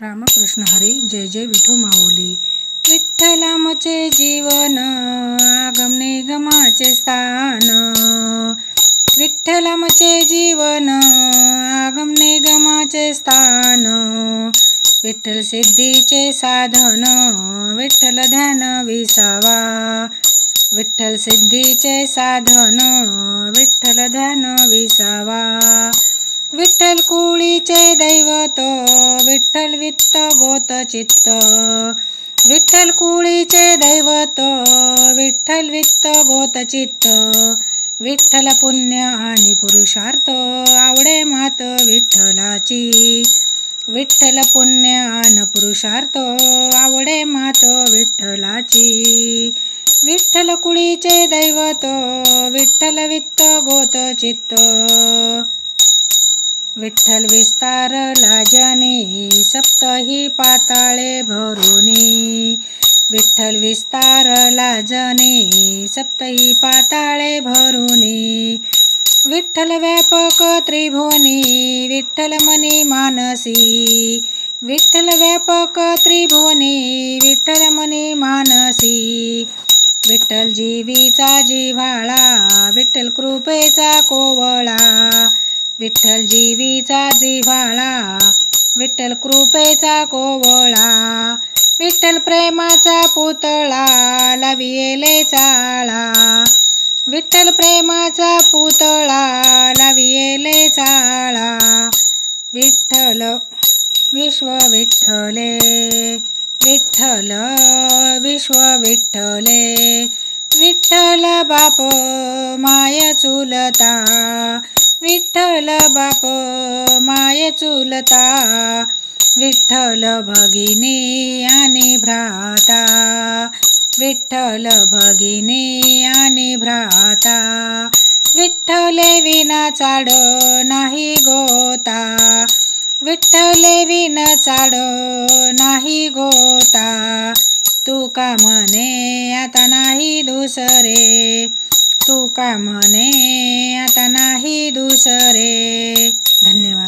रामकृष्ण हरी जय जय विठो माऊली विठ्ठलामचे जीवन आगम निगमाचे स्थान विठ्ठलामचे जीवन आगम निगमाचे स्थान विठ्ठल सिद्धीचे साधन विठ्ठल ध्यान विसावा विठ्ठल सिद्धीचे साधन विठ्ठल ध्यान विसावा विठ्ठल कुळीचे दैवत विठ्ठल वित्त गोत चित्त. विठ्ठल कुळीचे दैवत विठ्ठल वित्त गोत चित्त. विठ्ठल पुण्य आणि पुरुषार्थ आवडे मात विठ्ठलाची. विठ्ठल पुण्य आणि पुरुषार्थ आवडे मात विठ्ठलाची. विठ्ठल कुळीचे दैवत विठ्ठल वित्त गोत चित्त. विठ्ठल विस्तारला जने सप्तही पाताळे भरुनी विठ्ठल विस्तारला जने सप्तही पाताळे भरुनी विठ्ठल व्यापक त्रिभुवनी विठ्ठल मनी मानसी. विठ्ठल व्यापक त्रिभुवनी विठ्ठल मनी मानसी. विठ्ठल जीवीचा जिव्हाळा विठ्ठल कृपेचा कोवळा. विठ्ठल जीवीचा जिव्हाळा विठ्ठल कृपेचा कोवळा विठ्ठल प्रेमाचा पुतळा लावियेले चाळा. विठ्ठल प्रेमाचा पुतळा लावियेले चाळा. विठ्ठल विश्व विठ्ठले विठ्ठल विश्व विठ्ठले. विठ्ठल बाप माय चुलता विठ्ठल बाप माय चुलता. विठ्ठल भगिनी आणि भ्राता. विठ्ठल भगिनी आणि भ्राता. विठ्ठले विना चाड नाही गोता. विठ्ठले विन चाड नाही गोता. तू का म्हणे आता नाही दुसरे. तू का म्हणे आता नाही दुसरे. धन्यवाद.